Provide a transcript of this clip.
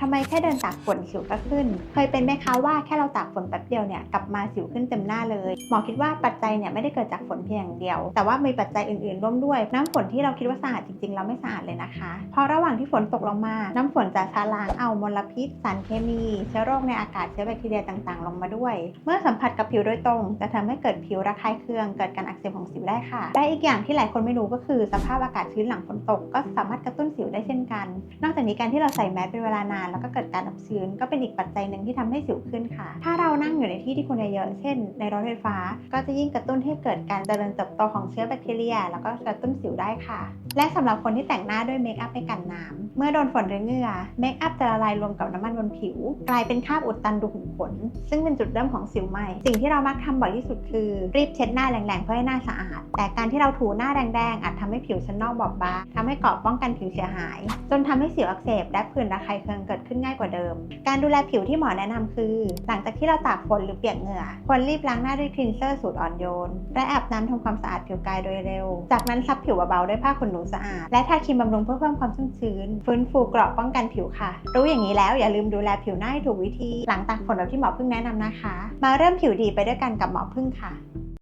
ทำไมแค่เดินตากฝนสิวก็ขึ้น เคยเป็นไหมคะว่าแค่เราตากฝนแป๊บเดียวเนี่ยกลับมาสิวขึ้นเต็มหน้าเลย หมอคิดว่าปัจจัยเนี่ยไม่ได้เกิดจากฝนเพียงอย่างเดียว แต่ว่ามีปัจจัยอื่นๆร่วมด้วย น้ำฝนที่เราคิดว่าสะอาดจริงๆแล้วไม่สะอาดเลยนะคะ เพราะระหว่างที่ฝนตกลงมา น้ำฝนจะชะล้างเอามลพิษ สารเคมี เชื้อโรคในอากาศเชื้อแบคทีเรียต่างๆ ลงมาด้วย เมื่อสัมผัสกับผิวโดยตรง จะทำให้เกิดผิวระคายเคือง เกิดการอักเสบของสิวได้ค่ะได้อีกอย่างที่หลายคนไม่รู้ก็คือ สภาพอากาศชื้นหลังฝนตก ก็สามารถกระตุ้นสิวได้เช่นกัน นอกจากนี้การที่เราใส่แมสเป็นเวลานานแล้วก็เกิดการอับชื้น ก็เป็นอีกปัจจัยหนึ่งที่ทำให้สิวขึ้นค่ะ ถ้าเรานั่งอยู่ในที่ที่คนเยอะๆเช่น ในรถไฟฟ้า ก็จะยิ่งกระตุ้นให้เกิดการเจริญเติบโตของเชื้อแบคทีเรีย แล้วก็กระตุ้นสิวได้ค่ะ และสำหรับคนที่แต่งหน้าด้วยเมคอัพไม่กันน้ำเมื่อโดนฝนหรือเหงื่อเมคอัพจะละลายรวมกับน้ำมันบนผิว กลายเป็นคราบอุดตันรูขุมขนซึ่งเป็นจุดเริ่มของสิวใหม่ สิ่งที่เรามักทำบ่อยที่สุดคือรีบเช็ดหน้าแรงๆเพื่อให้หน้าสะอาด แต่การที่เราถูหน้าแดงๆอาจทำให้ผิวชั้นนอกบอบบางทำให้เกาะป้องกันผิวเสียหาย จนทำให้สิวอักเสบและผื่นระคายเคืองเกิดขึ้นง่ายกว่าเดิม การดูแลผิวที่หมอแนะนำคือ หลังจากที่เราตากฝนหรือเปียกเหงื่อ ควรรีบล้างหน้าด้วยคลีนเซอร์สูตรอ่อนโยน และอาบน้ำทำความสะอาดผิวกายโดยเร็ว จากนั้นซับผิวเบาๆด้วยผ้าขนหนูสะอาด และทาครีมบำรุงเพื่อเพิ่มความชุ่มชื้น ฟื้นฟูเกราะป้องกันผิวค่ะ รู้อย่างนี้แล้วอย่าลืมดูแลผิวหน้าให้ถูกวิธี หลังตากฝนแบบที่หมอพึ่งแนะนำนะคะ มาเริ่มผิวดีไปด้วยกันกับหมอพึ่งค่ะ